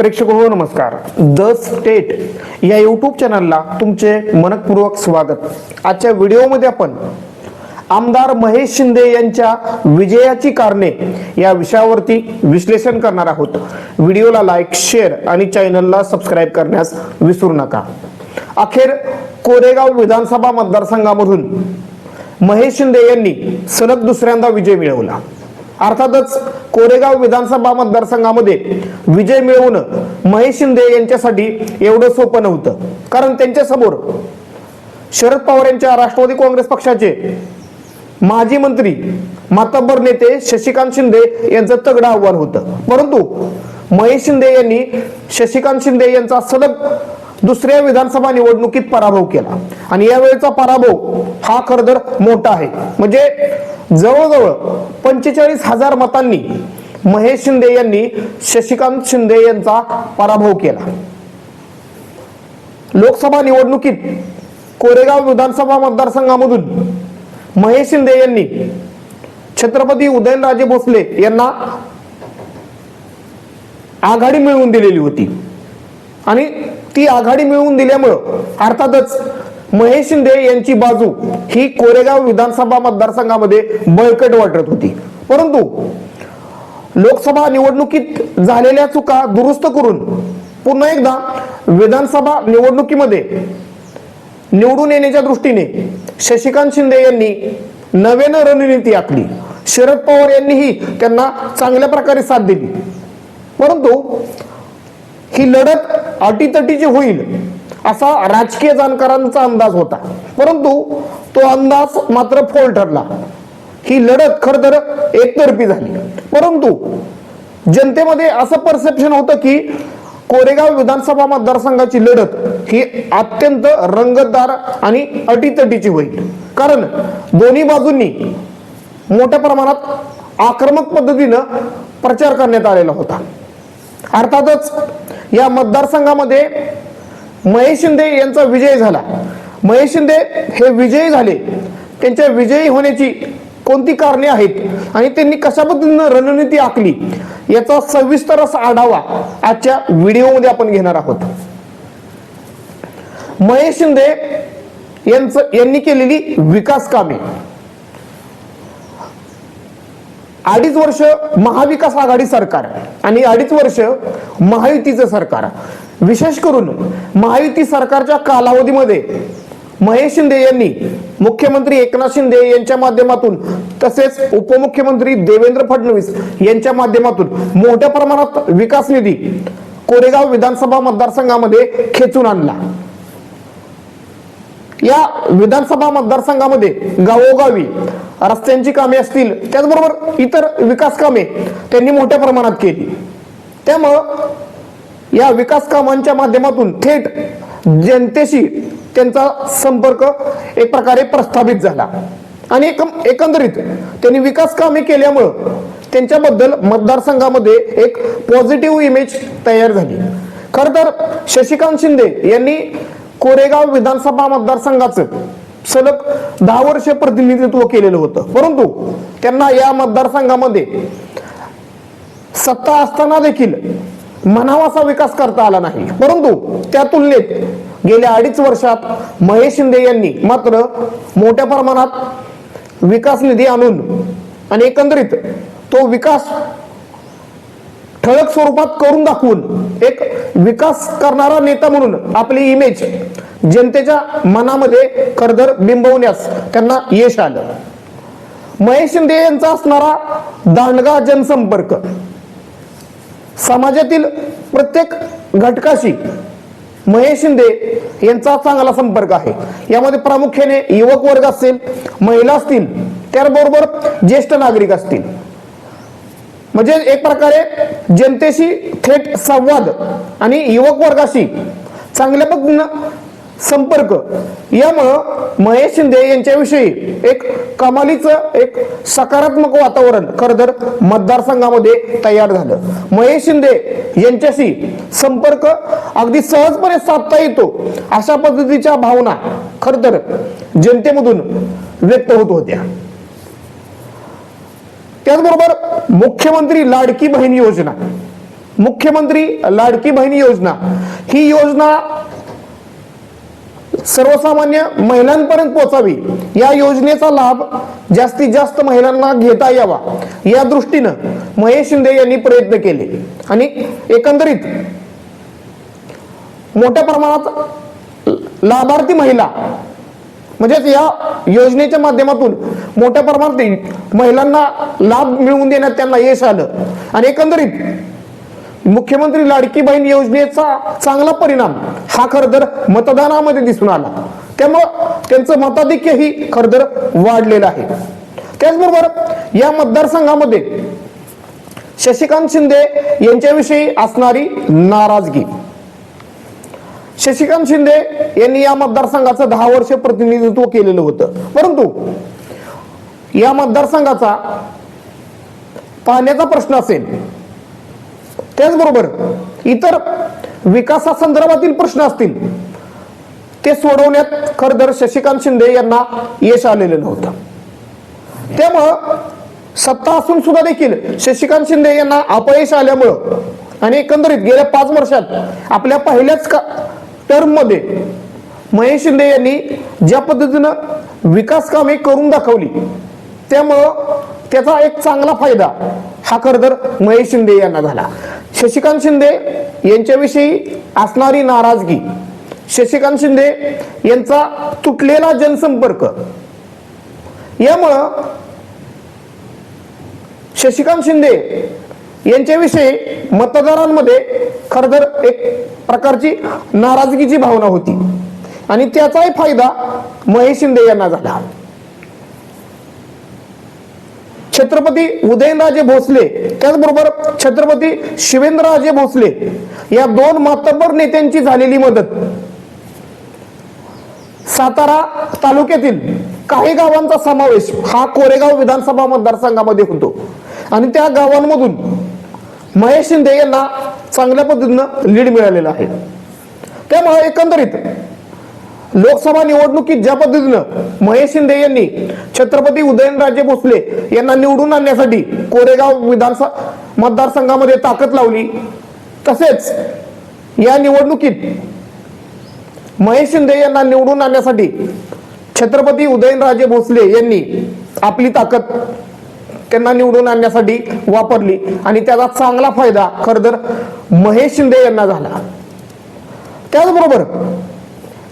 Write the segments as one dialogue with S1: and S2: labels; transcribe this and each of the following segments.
S1: प्रेक्षक हो नमस्कार. द स्टेट या यूट्यूब चॅनलला तुमचे मनपूर्वक स्वागत. आजच्या व्हिडिओमध्ये आपण आमदार महेश शिंदे यांच्या विजयाची कारणे या विषयावरती विश्लेषण करणार आहोत. व्हिडिओला लाईक शेअर आणि चॅनलला सबस्क्राईब करण्यास विसरू नका. अखेर कोरेगाव विधानसभा मतदारसंघामधून महेश शिंदे यांनी सलग दुसऱ्यांदा विजय मिळवला. अर्थातच कोरेगाव विधानसभा मतदारसंघामध्ये विजय मिळवणं महेश शिंदे यांच्यासाठी एवढं सोपं नव्हतं. कारण त्यांच्यासमोर शरद पवार यांच्या राष्ट्रवादी काँग्रेस पक्षाचे माजी मंत्री मातब्बर नेते शशिकांत शिंदे यांचं तगडं आव्हान होतं. परंतु महेश शिंदे यांनी शशिकांत शिंदे यांचा सलग दुसऱ्या विधानसभा निवडणुकीत पराभव केला. आणि यावेळेचा पराभव हा खर तर मोठा आहे. म्हणजे जवळजवळ पंचेचाळीस हजार मतांनी महेश शिंदे यांनी शशिकांत शिंदे यांचा पराभव केला. लोकसभा निवडणुकीत कोरेगाव विधानसभा मतदारसंघामधून महेश शिंदे यांनी छत्रपती उदयनराजे भोसले यांना आघाडी मिळवून दिलेली होती. आणि ती आघाडी मिळवून दिल्यामुळं अर्थातच महेश शिंदे यांची बाजू ही कोरेगाव विधानसभा मतदारसंघामध्ये बळकट वाटत होती. परंतु लोकसभा निवडणुकीत झालेल्या चुका दुरुस्त करून पुन्हा एकदा विधानसभा निवडणुकीमध्ये निवडून येण्याच्या दृष्टीने शशिकांत शिंदे यांनी नव्यानं रणनीती आखली. शरद पवार यांनीही त्यांना चांगल्या प्रकारे साथ दिली. परंतु ही लढत अटीतटीची होईल असा राजकीय जाणकारांचा अंदाज होता. परंतु तो अंदाज मात्र फोल ठरला. ही लढत खर तर एकतर्फी झाली. परंतु जनतेमध्ये असं परसेप्शन होतं की कोरेगाव विधानसभा मतदारसंघाची लढत ही अत्यंत रंगतदार आणि अटीतटीची होईल. कारण दोन्ही बाजूंनी मोठ्या प्रमाणात आक्रमक पद्धतीनं प्रचार करण्यात आलेला होता. अर्थातच या मतदारसंघामध्ये महेश शिंदे यांचा विजय झाला. महेश शिंदे हे विजयी झाले. त्यांच्या विजयी होण्याची कोणती कारणे आहेत आणि त्यांनी कशा पद्धतीनं रणनीती आखली याचा सविस्तर असा आढावा आजच्या व्हिडिओमध्ये आपण घेणार आहोत. महेश शिंदे यांचं यांनी केलेली विकास कामे. अडीच वर्ष महाविकास आघाडी सरकार. आणि अडीच वर्ष महायुतीचं सरकार. विशेष करून महायुती सरकारच्या कालावधीमध्ये महेश शिंदे यांनी मुख्यमंत्री एकनाथ शिंदे यांच्या माध्यमातून तसेच उपमुख्यमंत्री देवेंद्र फडणवीस यांच्या माध्यमातून मोठ्या प्रमाणात विकास निधी कोरेगाव विधानसभा मतदारसंघामध्ये खेचून आणला. या विधानसभा मतदारसंघामध्ये गावोगावी रस्त्यांची कामे असतील त्याचबरोबर इतर विकास कामे त्यांनी मोठ्या प्रमाणात केली. त्यामुळं या विकास कामांच्या माध्यमातून थेट जनतेशी त्यांचा संपर्क एक प्रकारे प्रस्थापित झाला. आणि एक एकंदरीत त्यांनी विकास कामे केल्यामुळं त्यांच्याबद्दल मतदारसंघामध्ये एक पॉझिटिव्ह इमेज तयार झाली. खर तर शशिकांत शिंदे यांनी कोरेगाव विधानसभा मतदारसंघाचं सलग दहा वर्ष प्रतिनिधित्व केलेलं होतं. परंतु त्यांना या मतदारसंघामध्ये सत्ता असताना देखील म्हणावा असा विकास करता आला नाही. परंतु त्या तुलनेत गेल्या अडीच वर्षात महेश शिंदे यांनी मात्र मोठ्या प्रमाणात विकास निधी आणून आणि एकंदरीत तो विकास ठळक स्वरूपात करून दाखवून एक विकास करणारा नेता म्हणून आपली इमेज जनतेच्या मनामध्ये खरदर बिंबवण्यास त्यांना यश आलं. महेश शिंदे यांचा असणारा दांडगा जनसंपर्क समाजातील प्रत्येक घटकाशी महेश शिंदे यांचा चांगला संपर्क आहे. यामध्ये प्रामुख्याने युवक वर्ग असतील महिला असतील त्याबरोबर ज्येष्ठ नागरिक असतील. म्हणजे एक प्रकारे जनतेशी थेट संवाद आणि युवक वर्गाशी चांगल्या संपर्क. यामुळं महेश शिंदे यांच्याविषयी एक कमालीचं एक सकारात्मक वातावरण खरं तर मतदारसंघामध्ये तयार झालं. महेश शिंदे यांच्याशी संपर्क अगदी सहजपणे साधता येतो अशा पद्धतीच्या भावना खरं तर जनतेमधून व्यक्त होत होत्या. त्याचबरोबर मुख्यमंत्री लाडकी बहीण योजना. मुख्यमंत्री लाडकी बहीण योजना ही योजना सर्वसामान्य महिलांपर्यंत पोहोचावी. या योजनेचा लाभ जास्तीत जास्त महिलांना घेता यावा. या दृष्टीनं महेश शिंदे यांनी प्रयत्न केले. आणि एकंदरीत मोठ्या प्रमाणात लाभार्थी महिला म्हणजेच या योजनेच्या माध्यमातून मोठ्या प्रमाणात महिलांना लाभ मिळवून देण्यात त्यांना यश आलं. आणि एकंदरीत मुख्यमंत्री लाडकी बहीण योजनेचा चांगला परिणाम हा खरतर मतदानामध्ये दिसून आला. त्यामुळं त्यांचं मताधिक्यही खरतर वाढलेलं आहे. त्याचबरोबर या मतदारसंघामध्ये शशिकांत शिंदे यांच्याविषयी असणारी नाराजगी. शशिकांत शिंदे यांनी या मतदारसंघाचं दहा वर्ष प्रतिनिधित्व केलेलं होतं. परंतु या मतदारसंघाचा पाण्याचा प्रश्न असेल त्याचबरोबर इतर विकासासंदर्भातील प्रश्न असतील ते सोडवण्यात खरतर शशिकांत शिंदे यांना यश आलेलं नव्हतं. त्यामुळं सत्ता असून सुद्धा देखील शशिकांत शिंदे यांना अपयश आल्यामुळं आणि एकंदरीत गेल्या पाच वर्षात आपल्या पहिल्याच का टर्ममध्ये महेश शिंदे यांनी ज्या पद्धतीनं विकास कामे करून दाखवली त्यामुळं त्याचा एक चांगला फायदा हा खरतर महेश शिंदे यांना झाला. शशिकांत शिंदे यांच्याविषयी असणारी नाराजगी. शशिकांत शिंदे यांचा तुटलेला जनसंपर्क. यामुळं शशिकांत शिंदे यांच्याविषयी मतदारांमध्ये खरं तर एक प्रकारची नाराजगीची भावना होती. आणि त्याचाही फायदा महेश शिंदे यांना झाला. छत्रपती उदयनराजे भोसले त्याचबरोबर छत्रपती शिवेंद्रराजे भोसले या दोन मातब्बर नेत्यांची झालेली मदत. सातारा तालुक्यातील काही गावांचा समावेश हा कोरेगाव विधानसभा मतदारसंघामध्ये होतो. आणि त्या गावांमधून महेश शिंदे यांना चांगल्या पद्धतीनं लीड मिळालेलं आहे. त्यामुळे एकंदरीत लोकसभा निवडणुकीत ज्या पद्धतीनं महेश शिंदे यांनी छत्रपती उदयनराजे भोसले यांना निवडून आणण्यासाठी कोरेगाव विधानसभा मतदारसंघामध्ये ताकद लावली तसेच या निवडणुकीत महेश शिंदे यांना निवडून आणण्यासाठी छत्रपती उदयनराजे भोसले यांनी आपली ताकद त्यांना निवडून आणण्यासाठी वापरली आणि त्याचा चांगला फायदा खरं तर महेश शिंदे यांना झाला. त्याचबरोबर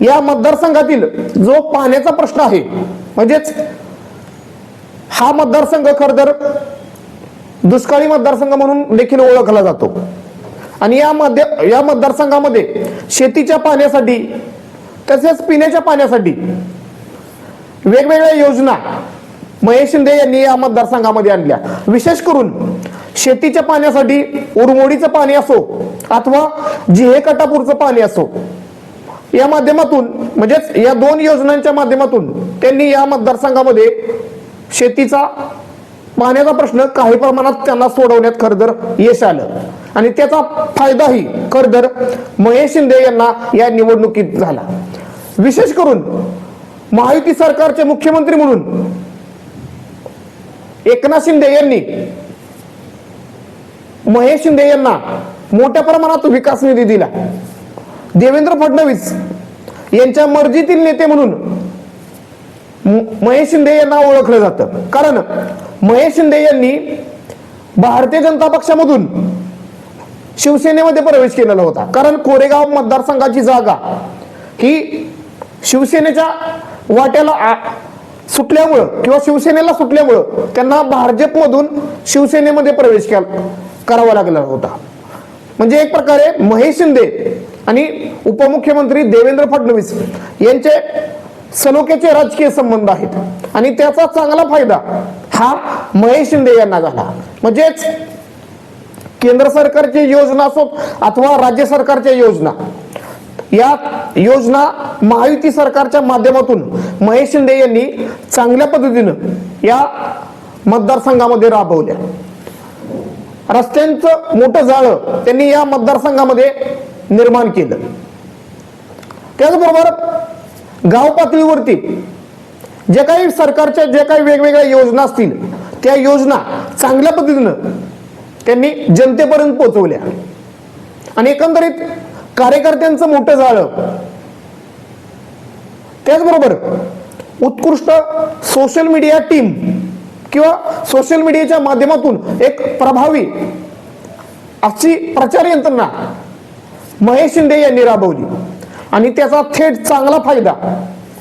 S1: या मतदारसंघातील जो पाण्याचा प्रश्न आहे म्हणजेच हा मतदारसंघ खर तर दुष्काळी मतदारसंघ म्हणून देखील ओळखला जातो. आणि या मध्ये या मतदारसंघामध्ये शेतीच्या पाण्यासाठी तसेच पिण्याच्या पाण्यासाठी वेगवेगळ्या योजना महेश शिंदे यांनी या मतदारसंघामध्ये आणल्या. विशेष करून शेतीच्या पाण्यासाठी उरमोडीचं पाणी असो अथवा जिहे कटापूरचं पाणी असो या माध्यमातून म्हणजेच या दोन योजनांच्या माध्यमातून त्यांनी या मतदारसंघामध्ये शेतीचा पाण्याचा प्रश्न काही प्रमाणात त्यांना सोडवण्यात खरदर यश आलं. आणि त्याचा फायदाही खरदर महेश शिंदे यांना या निवडणुकीत झाला. विशेष करून महायुती सरकारचे मुख्यमंत्री म्हणून एकनाथ शिंदे यांनी महेश शिंदे यांना मोठ्या प्रमाणात विकास निधी दिला. देवेंद्र फडणवीस यांच्या मर्जीतील नेते म्हणून म- महेश शिंदे यांना ओळखलं जातं. कारण महेश शिंदे यांनी भारतीय जनता पक्षामधून शिवसेनेमध्ये प्रवेश केलेला होता. कारण कोरेगाव मतदारसंघाची जागा ही शिवसेनेच्या वाट्याला सुटल्यामुळं किंवा शिवसेनेला सुटल्यामुळं त्यांना भाजपमधून शिवसेनेमध्ये प्रवेश केला करावा लागला होता. म्हणजे एक प्रकारे महेश शिंदे आणि उपमुख्यमंत्री देवेंद्र फडणवीस यांचे सलोख्याचे राजकीय संबंध आहेत. आणि त्याचा चांगला फायदा हा महेश शिंदे यांना झाला. म्हणजेच केंद्र सरकारची योजना असो अथवा राज्य सरकारच्या योजना या योजना महायुती सरकारच्या माध्यमातून महेश शिंदे यांनी चांगल्या पद्धतीनं या मतदारसंघामध्ये राबवल्या. रस्त्यांचं मोठं जाळं त्यांनी या मतदारसंघामध्ये निर्माण केलं. त्याचबरोबर गाव पातळीवरती जे काही सरकारच्या जे काही वेगवेगळ्या योजना असतील त्या योजना चांगल्या पद्धतीनं त्यांनी जनतेपर्यंत पोहोचवल्या. आणि एकंदरीत कार्यकर्त्यांचं मोठं झालं. त्याचबरोबर उत्कृष्ट सोशल मीडिया टीम किंवा सोशल मीडियाच्या माध्यमातून एक प्रभावी अशी प्रचार यंत्रणा महेश शिंदे यांनी राबवली. आणि त्याचा थेट चांगला फायदा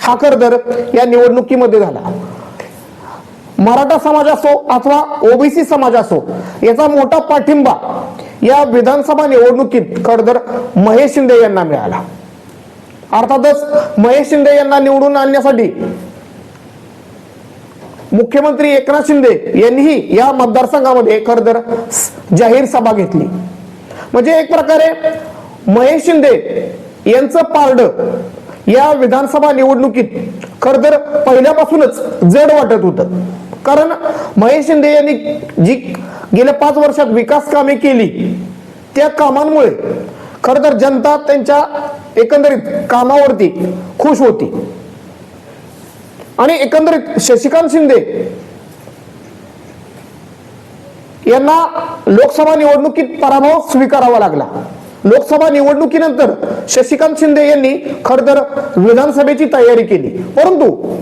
S1: हा करदर या निवडणुकीमध्ये झाला. मराठा समाज असो अथवा ओबीसी समाज असो याचा मोठा पाठिंबा या विधानसभा निवडणुकीत खरतर महेश शिंदे यांना मिळाला. अर्थातच महेश शिंदे यांना निवडून आणण्यासाठी मुख्यमंत्री एकनाथ शिंदे यांनीही या मतदारसंघामध्ये खरतर जाहीर सभा घेतली. म्हणजे एक प्रकारे महेश शिंदे यांचं पारड या विधानसभा निवडणुकीत खरतर पहिल्यापासूनच जड वाटत होतं. कारण महेश शिंदे यांनी जी गेल्या पाच वर्षात विकास कामे केली त्या कामांमुळे खर तर जनता त्यांच्या एकंदरीत कामावरती खुश होती. आणि एकंदरीत शशिकांत शिंदे यांना लोकसभा निवडणुकीत पराभव स्वीकारावा लागला. लोकसभा निवडणुकीनंतर शशिकांत शिंदे यांनी खर तर विधानसभेची तयारी केली. परंतु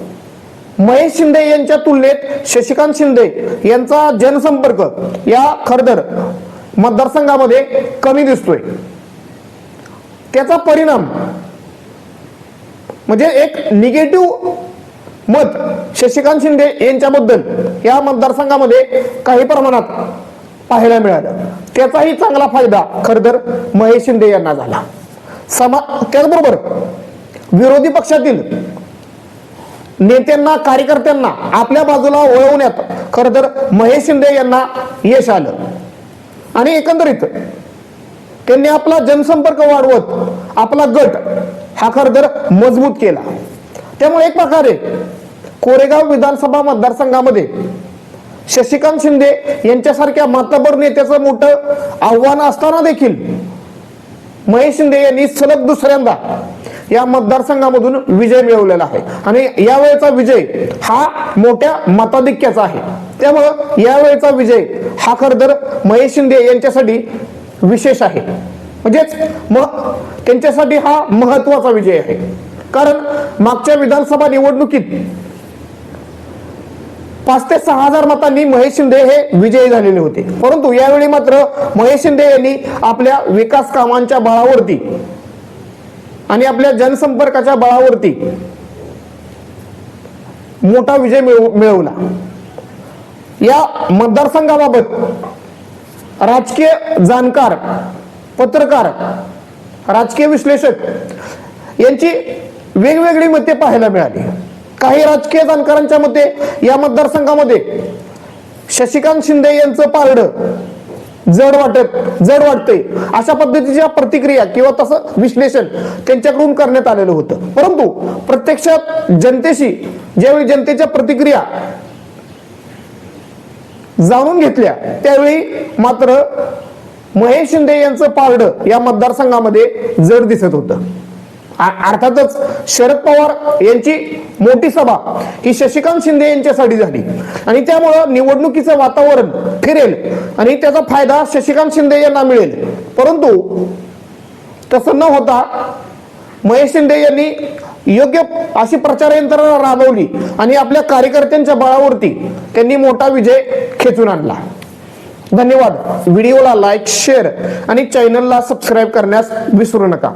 S1: महेश शिंदे यांच्या तुलनेत शशिकांत शिंदे यांचा जनसंपर्क या खरदर मतदारसंघामध्ये कमी दिसतोय. त्याचा परिणाम म्हणजे एक निगेटिव्ह मत शशिकांत शिंदे यांच्याबद्दल या मतदारसंघामध्ये काही प्रमाणात पाहायला मिळालं. त्याचाही चांगला फायदा खरतर महेश शिंदे यांना झाला. समा त्याचबरोबर विरोधी पक्षातील नेत्यांना कार्यकर्त्यांना आपल्या बाजूला वळवण्यात खर तर महेश शिंदे यांना यश आलं. आणि एकंदरीत त्यांनी आपला जनसंपर्क वाढवत आपला गट हा खर तर मजबूत केला. त्यामुळे एक प्रकारे कोरेगाव विधानसभा मतदारसंघामध्ये शशिकांत शिंदे यांच्यासारख्या मातबर नेत्याचं मोठं आव्हान असताना देखील महेश शिंदे यांनी सलग दुसऱ्यांदा या मतदारसंघामधून विजय मिळवलेला आहे. आणि यावेळेचा विजय हा मोठ्या मताधिक्याचा आहे. त्यामुळं यावेळेचा विजय हा खर तर महेश शिंदे यांच्यासाठी विशेष आहे. म्हणजेच मग त्यांच्यासाठी हा महत्त्वाचा विजय आहे. कारण मागच्या विधानसभा निवडणुकीत पाच ते सहा हजार मतांनी महेश शिंदे हे विजयी झालेले होते. परंतु यावेळी मात्र महेश शिंदे यांनी आपल्या विकास कामांच्या बळावरती आणि आपल्या जनसंपर्काच्या बळावरती मोठा विजय मिळवला. या मतदारसंघाबाबत राजकीय जाणकार पत्रकार राजकीय विश्लेषक यांची वेगवेगळी मते पाहायला मिळाली. काही राजकीय जाणकारांच्या मते या मतदारसंघामध्ये शशिकांत शिंदे यांचं पारडं जड वाटत जड वाटते अशा पद्धतीच्या प्रतिक्रिया किंवा तसं विश्लेषण त्यांच्याकडून करण्यात आलेलं होतं. परंतु प्रत्यक्षात जनतेशी ज्यावेळी जनतेच्या प्रतिक्रिया जाणून घेतल्या त्यावेळी मात्र महेश शिंदे यांचं पारडं या मतदारसंघामध्ये जड दिसत होतं. अर्थातच शरद पवार यांची मोठी सभा ही शशिकांत शिंदे यांच्यासाठी झाली. आणि त्यामुळं निवडणुकीचं वातावरण फिरेल आणि त्याचा फायदा शशिकांत शिंदे यांना मिळेल. परंतु तसं न होता महेश शिंदे यांनी योग्य अशी प्रचार यंत्रणा राबवली आणि आपल्या कार्यकर्त्यांच्या बळावरती त्यांनी मोठा विजय खेचून आणला. धन्यवाद. व्हिडिओला लाईक शेअर आणि चॅनलला सबस्क्राईब करण्यास विसरू नका.